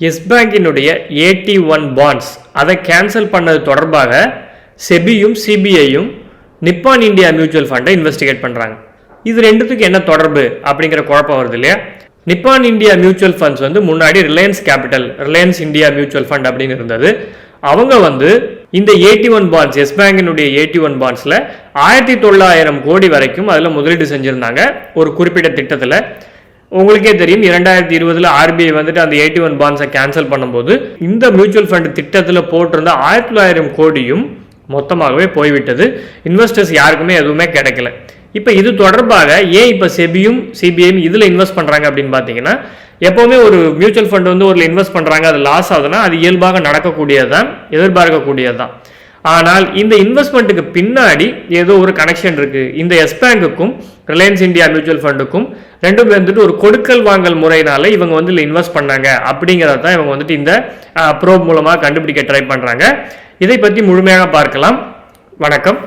S பேங்கினுடைய AT one bonds அதை cancel பண்ணது தொடர்பாக செபியும் சிபிஐயும் நிப்பான் இந்தியா மியூச்சுவல் ஃபண்டை இன்வெஸ்டிகேட் பண்ணுறாங்க இது ரெண்டுத்துக்கு என்ன தொடர்பு அப்படிங்கிற குழப்பம் வருது இல்லையா? நிப்பான் இந்தியா மியூச்சுவல் ஃபண்ட்ஸ் வந்து முன்னாடி Reliance Capital Reliance India mutual fund அப்படின்னு இருந்தது. அவங்க வந்து இந்த ஏடி ஒன் பாண்ட்ஸ் எஸ் பேங்கினுடைய ஏடி ஒன் பாண்ட்ஸில் ஆயிரத்தி தொள்ளாயிரம் கோடி வரைக்கும் அதில் முதலீடு செஞ்சுருந்தாங்க. ஒரு குறிப்பிட்ட திட்டத்தில் உங்களுக்கே தெரியும் இரண்டாயிரத்தி இருபதுல ஆர்பிஐ வந்துட்டு அந்த எயிட்டி ஒன் பாண்ட்ஸை கேன்சல் பண்ணும்போது இந்த மியூச்சுவல் ஃபண்ட் திட்டத்தில் போட்டிருந்த ஆயிரத்தி தொள்ளாயிரம் கோடியும் மொத்தமாகவே போய்விட்டது. இன்வெஸ்டர்ஸ் யாருக்குமே எதுவுமே கிடைக்கல. இப்போ இது தொடர்பாக ஏன் இப்போ செபியும் சிபிஐயும் இதில் இன்வெஸ்ட் பண்ணுறாங்க அப்படின்னு பார்த்தீங்கன்னா எப்போவுமே ஒரு மியூச்சுவல் ஃபண்ட் வந்து ஒரு இன்வெஸ்ட் பண்ணுறாங்க அது லாஸ் ஆகுதுன்னா அது இயல்பாக நடக்கக்கூடியது தான் எதிர்பார்க்கக்கூடியது தான் ஆனால் இந்த இன்வெஸ்ட்மெண்ட்டுக்கு பின்னாடி ஏதோ ஒரு கனெக்ஷன் இருக்குது இந்த எஸ் பேங்குக்கும் ரிலையன்ஸ் இந்தியா மியூச்சுவல் ஃபண்டுக்கும் ரெண்டும் வந்துட்டு ஒரு கொடுக்கல் வாங்கல் முறையினால இவங்க வந்து இதில் இன்வெஸ்ட் பண்ணாங்க. அப்படிங்கிறத தான் இவங்க வந்துட்டு இந்த ப்ரோப் மூலமாக கண்டுபிடிக்க ட்ரை பண்ணுறாங்க இதை பற்றி முழுமையாக பார்க்கலாம். வணக்கம்.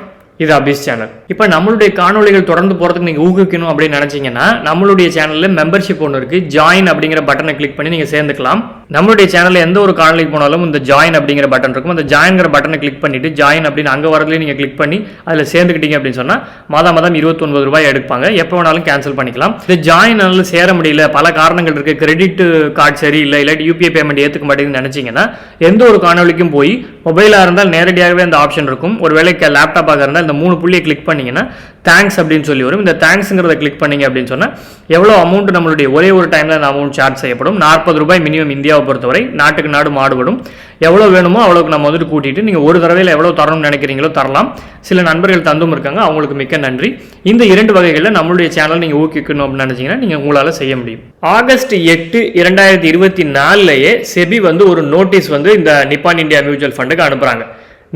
இது அபிஸ் சேனல் இப்போ நம்மளுடைய காணொளிகள் தொடர்ந்து போகிறதுக்கு நீங்கள் ஊக்குவிக்கணும் அப்படின்னு நினச்சிங்கன்னா நம்மளுடைய சேனலில் மெம்பர்ஷிப் ஒன்று இருக்குது ஜாயின் அப்படிங்கிற பட்டனை கிளிக் பண்ணி நீங்கள் சேர்ந்துக்கலாம். நம்மளுடைய சேனலில் எந்த ஒரு காணொலிக்கு போனாலும் இந்த ஜாயின் அப்படிங்கிற பட்டன் இருக்கும். அந்த ஜாயின்கிற பட்டனை கிளிக் பண்ணிட்டு ஜாயின் அப்படின்னு அங்கே வரதுலேயே நீங்கள் கிளிக் பண்ணி அதில் சேர்ந்துக்கிட்டீங்க அப்படின்னு சொன்னால் மாதம் மாதம் இருபத்தொன்பது ரூபாய் எடுப்பாங்க. எப்போ வேணாலும் கேன்சல் பண்ணிக்கலாம். இந்த ஜாயின் சேர முடியல பல காரணங்கள் இருக்குது கிரெடிட் கார்டு சரியில்லை இல்லாட்டி யூபிஐ பேமெண்ட் ஏற்றுக்க மாட்டேங்குதுன்னு நினச்சிங்கன்னா எந்த ஒரு காணொலிக்கும் போய் மொபைலாக இருந்தால் நேரடியாகவே அந்த ஆப்ஷன் இருக்கும். ஒரு வேலைக்கு லேப்டாப்பாக இருந்தால் இந்த மூணு புள்ளியை கிளிக் பண்ணிங்கன்னா தேங்க்ஸ் அப்படின்னு சொல்லி வரும். இந்த தேங்க்ஸுங்கிறத கிளிக் பண்ணிங்க அப்படின்னு சொன்னால் எவ்வளோ அமௌண்ட் நம்மளுடைய ஒரே ஒரு டைமில் அந்த அமௌண்ட் சார்ஜ் செய்யப்படும்? நாற்பது ரூபாய் மினிமம் இந்தியாவை பொறுத்தவரை நாட்டுக்கு நாடு மாடுபடும். எவ்வளோ வேணுமோ அவ்வளோக்கு நம்ம வந்துட்டு கூட்டிட்டு நீங்கள் ஒரு தடவையில் எவ்வளோ தரணும்னு நினைக்கிறீங்களோ தரலாம். சில நண்பர்கள் தந்தும் இருக்காங்க அவங்களுக்கு மிக்க நன்றி. இந்த இரண்டு வகைகளில் நம்மளுடைய சேனல் நீங்கள் ஊக்கிக்கணும் அப்படின்னு நினச்சிங்கன்னா நீங்கள் உங்களால் செய்ய முடியும். ஆகஸ்ட் எட்டு இரண்டாயிரத்தி இருபத்தி நாலுலேயே செபி வந்து ஒரு நோட்டீஸ் வந்து இந்த நிப்பான் இந்தியா மியூச்சுவல் ஃபண்டுக்கு அனுப்புகிறாங்க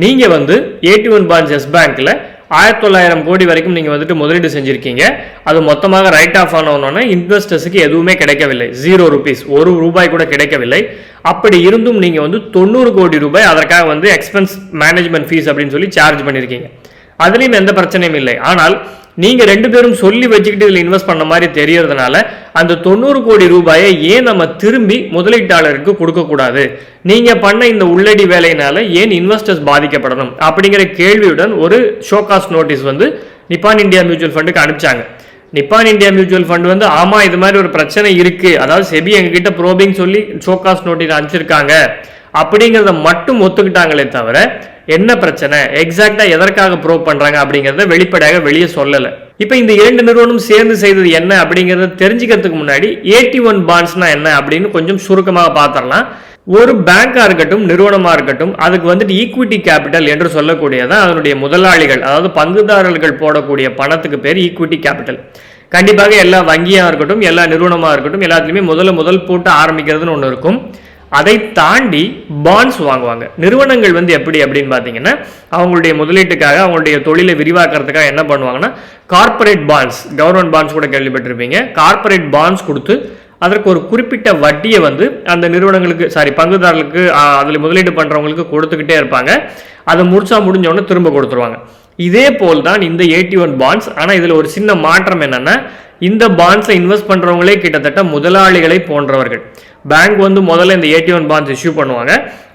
நீங்கள் வந்து ஏடி ஒன் பான்ஸ் எஸ் பேங்க்கில் ஆயிரத்தி தொள்ளாயிரம் கோடி வரைக்கும் நீங்கள் வந்துட்டு முதலீடு செஞ்சுருக்கீங்க. அது மொத்தமாக ரைட் ஆஃப் ஆனோன்னா இன்வெஸ்டர்ஸுக்கு எதுவுமே கிடைக்கவில்லை. ஜீரோ ருபீஸ் ஒரு ரூபாய் கூட கிடைக்கவில்லை. அப்படி இருந்தும் நீங்கள் வந்து தொண்ணூறு கோடி ரூபாய் அதற்காக வந்து எக்ஸ்பென்ஸ் மேனேஜ்மெண்ட் ஃபீஸ் அப்படின்னு சொல்லி சார்ஜ் பண்ணியிருக்கீங்க அதுலேயும் எந்த பிரச்சனையும் இல்லை. ஆனால் நீங்கள் ரெண்டு பேரும் சொல்லி வச்சுக்கிட்டு இதில் இன்வெஸ்ட் பண்ண மாதிரி தெரியறதுனால அந்த தொண்ணூறு கோடி ரூபாயை ஏன் நம்ம திரும்பி முதலீட்டாளருக்கு கொடுக்கக்கூடாது நீங்கள் பண்ண இந்த உள்ளடி வேலையினால ஏன் இன்வெஸ்டர்ஸ் பாதிக்கப்படணும்? அப்படிங்கிற கேள்வியுடன் ஒரு ஷோகாஸ்ட் நோட்டீஸ் வந்து நிப்பான் இந்தியா மியூச்சுவல் ஃபண்டுக்கு அனுப்பிச்சாங்க. நிப்பான் இந்தியா மியூச்சுவல் ஃபண்ட் வந்து ஆமாம் இது மாதிரி ஒரு பிரச்சனை இருக்குது அதாவது செபி எங்ககிட்ட ப்ரோபிங் சொல்லி ஷோகாஸ்ட் நோட்டீஸ் அனுப்பிச்சிருக்காங்க. அப்படிங்கிறத மட்டும் ஒத்துக்கிட்டாங்களே தவிர என்ன பிரச்சனை? எக்ஸாக்டா எதற்காக ப்ரூவ் பண்றாங்க அப்படிங்கறத வெளிப்படையாக வெளியே சொல்லல. இப்போ இந்த இரண்டு நிறுவனம் சேர்ந்து செய்தது என்ன அப்படிங்கறத தெரிஞ்சுக்கிறதுக்கு முன்னாடி ஏடி ஒன் பாண்ட்ஸ்னா என்ன அப்படின்னு கொஞ்சம் சுருக்கமாக பார்த்துடலாம். ஒரு பேங்காக இருக்கட்டும் நிறுவனமாக இருக்கட்டும் அதுக்கு வந்துட்டு ஈக்விட்டி கேபிட்டல் என்று சொல்லக்கூடியதான் அதனுடைய முதலாளிகள் அதாவது பங்குதாரர்கள் போடக்கூடிய பணத்துக்கு பேர் ஈக்விட்டி கேபிட்டல் கண்டிப்பாக எல்லா வங்கியாக இருக்கட்டும் எல்லா நிறுவனமாக இருக்கட்டும் எல்லாத்துலேயுமே முதல்ல முதல் போட்டு ஆரம்பிக்கிறதுன்னு ஒன்று இருக்கும். அதை தாண்டி பாண்ட்ஸ் வாங்குவாங்க. நிறுவனங்கள் வந்து எப்படி அப்படின்னு பார்த்தீங்கன்னா அவங்களுடைய முதலீட்டுக்காக அவங்களுடைய தொழிலை விரிவாக்கிறதுக்காக என்ன பண்ணுவாங்கன்னா கார்ப்பரேட் பாண்ட்ஸ் கவர்மெண்ட் பாண்ட்ஸ் கூட கேள்விப்பட்டிருப்பீங்க. கார்ப்பரேட் பாண்ட்ஸ் கொடுத்து அதற்கு ஒரு குறிப்பிட்ட வட்டியை வந்து அந்த நிறுவனங்களுக்கு சாரி பங்குதாரர்களுக்கு அதில் முதலீடு பண்ணுறவங்களுக்கு கொடுத்துக்கிட்டே இருப்பாங்க. அதை முடிச்சா முடிஞ்சவொடனே திரும்ப கொடுத்துருவாங்க. இதே போல் தான் இந்த எயிட்டி ஒன் பாண்ட்ஸ் ஆனால் இதில் ஒரு சின்ன மாற்றம் என்னென்னா இந்த பாண்ட்ஸை இன்வெஸ்ட் பண்ணுறவங்களே கிட்டத்தட்ட முதலாளிகளை போன்றவர்கள். பேங்க் வந்து முதல்ல இந்த ஏடி ஒன் பாண்ட்ஸ் இஷ்யூ பண்ணுவாங்க.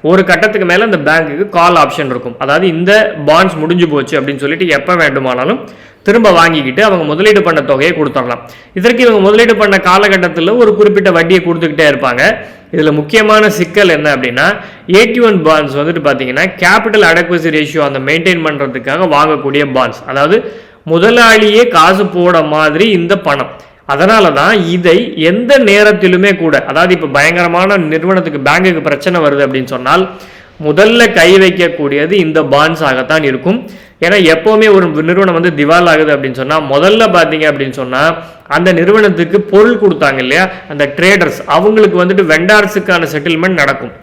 ஒரு கட்டத்துக்கு மேலே இந்த பேங்க்குக்கு கால் ஆப்ஷன் இருக்கும். அதாவது இந்த பாண்ட்ஸ் முடிஞ்சு போச்சு அப்படின்னு சொல்லிட்டு எப்போ வேண்டுமானாலும் திரும்ப வாங்கிக்கிட்டு அவங்க முதலீடு பண்ண தொகையை கொடுத்துடலாம். இதற்கு இவங்க முதலீடு பண்ண காலகட்டத்தில் ஒரு குறிப்பிட்ட வட்டியை கொடுத்துக்கிட்டே இருப்பாங்க. இதில் முக்கியமான சிக்கல் என்ன அப்படின்னா ஏடி ஒன் பாண்ட்ஸ் வந்துட்டு பார்த்தீங்கன்னா கேபிட்டல் அடக்வசி ரேஷியோ அந்த மெயின்டைன் பண்ணுறதுக்காக வாங்கக்கூடிய பாண்ட்ஸ் அதாவது முதலாளியே காசு போட மாதிரி இந்த பணம். அதனால தான் இதை எந்த நேரத்திலுமே கூட அதாவது இப்போ பயங்கரமான நிறுவனத்துக்கு பேங்குக்கு பிரச்சனை வருது அப்படின்னு சொன்னால் முதல்ல கை வைக்கக்கூடியது இந்த பாண்ட்ஸ் ஆகத்தான் இருக்கும். ஏன்னா எப்போவுமே ஒரு நிறுவனம் வந்து திவால் ஆகுது அப்படின்னு சொன்னால் முதல்ல பார்த்தீங்க அப்படின்னு சொன்னால் அந்த நிறுவனத்துக்கு பொருள் கொடுத்தாங்க இல்லையா? அந்த ட்ரேடர்ஸ் அவங்களுக்கு வந்துட்டு வெண்டார்ஸுக்கான செட்டில்மெண்ட் நடக்கும்.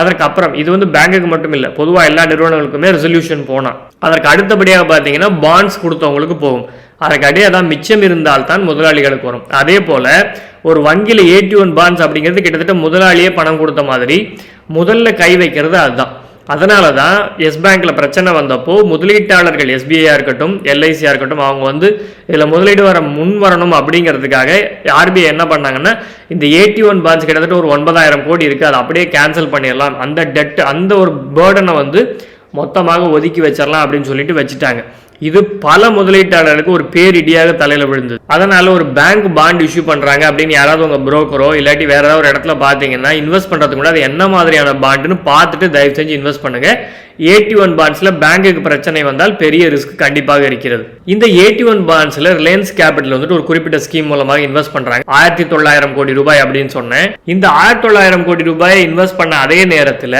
அதற்கு அப்புறம் இது வந்து பேங்குக்கு மட்டும் இல்லை பொதுவாக எல்லா நிறுவனங்களுக்குமே ரெசல்யூஷன் போனால் அதற்கு அடுத்தபடியாக பார்த்தீங்கன்னா பாண்ட்ஸ் கொடுத்தவங்களுக்கு போகும். அதற்கு அடியே தான் மிச்சம் இருந்தால் தான் முதலாளிகளுக்கு வரும். அதே போல் ஒரு வங்கியில் ஏடி ஒன் பாண்ட்ஸ் அப்படிங்கிறது கிட்டத்தட்ட முதலாளியே பணம் கொடுத்த மாதிரி முதல்ல கை வைக்கிறது அதுதான். அதனால தான் எஸ் பேங்க்கில் பிரச்சனை வந்தப்போ முதலீட்டாளர்கள் எஸ்பிஐயாக இருக்கட்டும் எல்ஐசியாக இருக்கட்டும் அவங்க வந்து இதில் முதலீடு வர முன் வரணும் அப்படிங்கிறதுக்காக ஆர்பிஐ என்ன பண்ணாங்கன்னா இந்த எயிட்டி ஒன் பான்ஸ் கிட்டத்தட்ட ஒரு ஒன்பதாயிரம் கோடி இருக்குது அதை அப்படியே கேன்சல் பண்ணிடலாம். அந்த டெட் அந்த ஒரு பேர்டனை வந்து மொத்தமாக ஒதுக்கி வச்சிடலாம் அப்படின்னு சொல்லிட்டு வச்சுட்டாங்க. இது பல முதலீட்டாளர்களுக்கு ஒரு பேரிடியாக தலையில விழுந்தது. அதனால ஒரு பேங்க் பாண்ட் இஷ்யூ பண்றாங்க அப்படின்னு யாராவது உங்க புரோக்கரோ இல்லாட்டி வேற ஏதாவது ஒரு இடத்துல பாத்தீங்கன்னா இன்வெஸ்ட் பண்றதுக்கு முன்னாடி அது என்ன மாதிரியான பாண்டுன்னு பார்த்துட்டு தயவு செஞ்சு இன்வெஸ்ட் பண்ணுங்க. ஏடி ஒன் பாண்ட்ஸ்ல பேங்குக்கு பிரச்சனை வந்தால் பெரிய ரிஸ்க் கண்டிப்பாக இருக்கிறது. இந்த எயிட்டி ஒன் பாண்ட்ஸ்ல ரிலையன்ஸ் கேபிட்டல் வந்துட்டு ஒரு குறிப்பிட்ட ஸ்கீம் மூலமாக இன்வெஸ்ட் பண்றாங்க. ஆயிரத்தி தொள்ளாயிரம் கோடி ரூபாய் அப்படின்னு சொன்னேன். இந்த ஆயிரத்தி தொள்ளாயிரம் கோடி ரூபாயை இன்வெஸ்ட் பண்ண அதே நேரத்தில்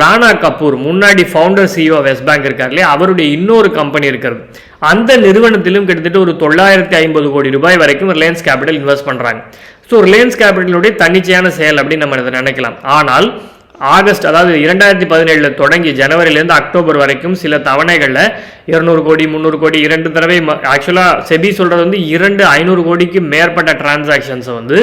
ராணா கபூர் முன்னாடி ஃபவுண்டர் சிஇஓ வெஸ்ட் பேங்க் இருக்கார் இல்லையா? அவருடைய இன்னொரு கம்பெனி இருக்கிறது. அந்த நிறுவனத்திலும் கிட்டத்தட்ட ஒரு தொள்ளாயிரத்தி ஐம்பது கோடி ரூபாய் வரைக்கும் ரிலையன்ஸ் கேபிட்டல் இன்வெஸ்ட் பண்றாங்க. ஸோ ரிலையன்ஸ் கேபிட்டலுடைய தன்னிச்சையான செயல் அப்படின்னு நம்ம இதை நினைக்கலாம். ஆனால் ஆகஸ்ட் அதாவது இரண்டாயிரத்தி பதினேழில் தொடங்கி ஜனவரிலேருந்து அக்டோபர் வரைக்கும் சில தவணைகளில் இருநூறு கோடி முந்நூறு கோடி இரண்டு தடவை ஆக்சுவலாக செபி சொல்கிறது வந்து இரண்டு ஐநூறு கோடிக்கு மேற்பட்ட டிரான்சாக்ஷன்ஸை வந்து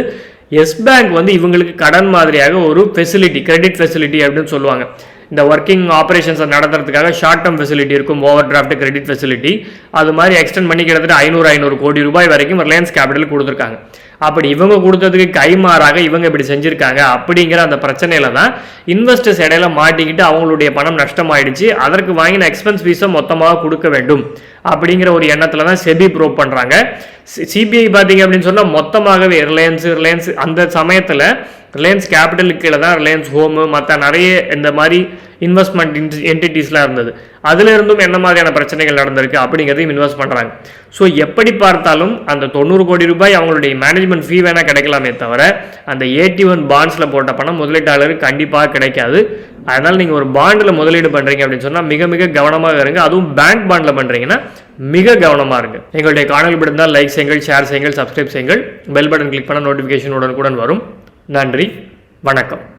எஸ் பேங்க் வந்து இவங்களுக்கு கடன் மாதிரியாக ஒரு ஃபெசிலிட்டி கிரெடிட் ஃபெசிலிட்டி அப்படின்னு சொல்லுவாங்க. இந்த ஒர்க்கிங் ஆப்ரேஷன்ஸை நடத்துறதுக்காக ஷார்ட் டேர்ம் ஃபெசிலிட்டி இருக்கும் ஓவர் டிராஃப்ட் கிரெடிட் ஃபெசிலிட்டி அது மாதிரி எக்ஸ்டெண்ட் பண்ணி கிட்டத்தட்ட ஐநூறு ஐநூறு கோடி ரூபாய் வரைக்கும் ரிலையன்ஸ் கேபிட்டல் கொடுத்துருக்காங்க. அப்படி இவங்க கொடுத்ததுக்கு கைமாறாக இவங்க இப்படி செஞ்சுருக்காங்க அப்படிங்கிற அந்த பிரச்சனையில தான் இன்வெஸ்டர்ஸ் இடையில மாட்டிக்கிட்டு அவங்களுடைய பணம் நஷ்டமாயிடுச்சு. அதற்கு வாங்கின எக்ஸ்பென்ஸ் ஃபீஸை மொத்தமாக கொடுக்க வேண்டும் அப்படிங்கிற ஒரு எண்ணத்தில் தான் செபி ப்ரூவ் பண்ணுறாங்க சிபிஐ பார்த்தீங்க அப்படின்னு சொன்னால் மொத்தமாகவே ரிலையன்ஸ் ரிலையன்ஸ் அந்த சமயத்தில் ரிலையன்ஸ் கேபிட்டலுக்கு கீழே தான் ரிலையன்ஸ் ஹோமு மற்ற நிறைய இந்த மாதிரி இன்வெஸ்ட்மெண்ட் என்டிட்டிஸ்லாம் இருந்தது. அதிலிருந்தும் என்ன மாதிரியான பிரச்சனைகள் நடந்திருக்கு அப்படிங்கிறதையும் இன்வெஸ்ட் பண்ணுறாங்க ஸோ எப்படி பார்த்தாலும் அந்த தொண்ணூறு கோடி ரூபாய் அவங்களுடைய மேனேஜ்மெண்ட் ஃபீ வேணால் கிடைக்கலாமே தவிர அந்த ஏடி ஒன் பாண்ட்ஸில் போட்ட பணம் முதலீட்டாளருக்கு கண்டிப்பாக கிடைக்காது. அதனால் நீங்கள் ஒரு பாண்டில் முதலீடு பண்ணுறீங்க அப்படின்னு சொன்னால் மிக மிக கவனமாக இருங்க. அதுவும் பேங்க் பாண்டில் பண்ணுறீங்கன்னா மிக கவனமாக இருங்க. எங்களுடைய காணொலி பிடிந்தால் லைக் செய்யுங்கள் ஷேர் செய்யுங்கள் சப்ஸ்கிரைப் செய்யுங்கள். பெல் பட்டன் கிளிக் பண்ண நோட்டிஃபிகேஷன் உடனுக்குடன் வரும். நன்றி வணக்கம்.